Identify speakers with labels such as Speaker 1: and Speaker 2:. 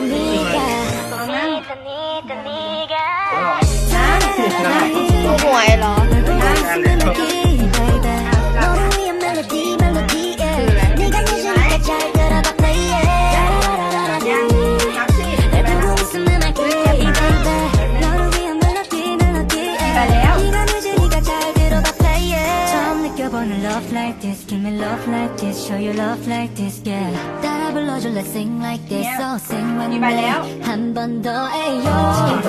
Speaker 1: ตอนนี้จะ
Speaker 2: หวยเหรอ
Speaker 3: wanna love like this Give me love like this Show you love like this Yeah. 따라 불러줄래? Sing like this yeah. So sing when you ready 한 번더 에요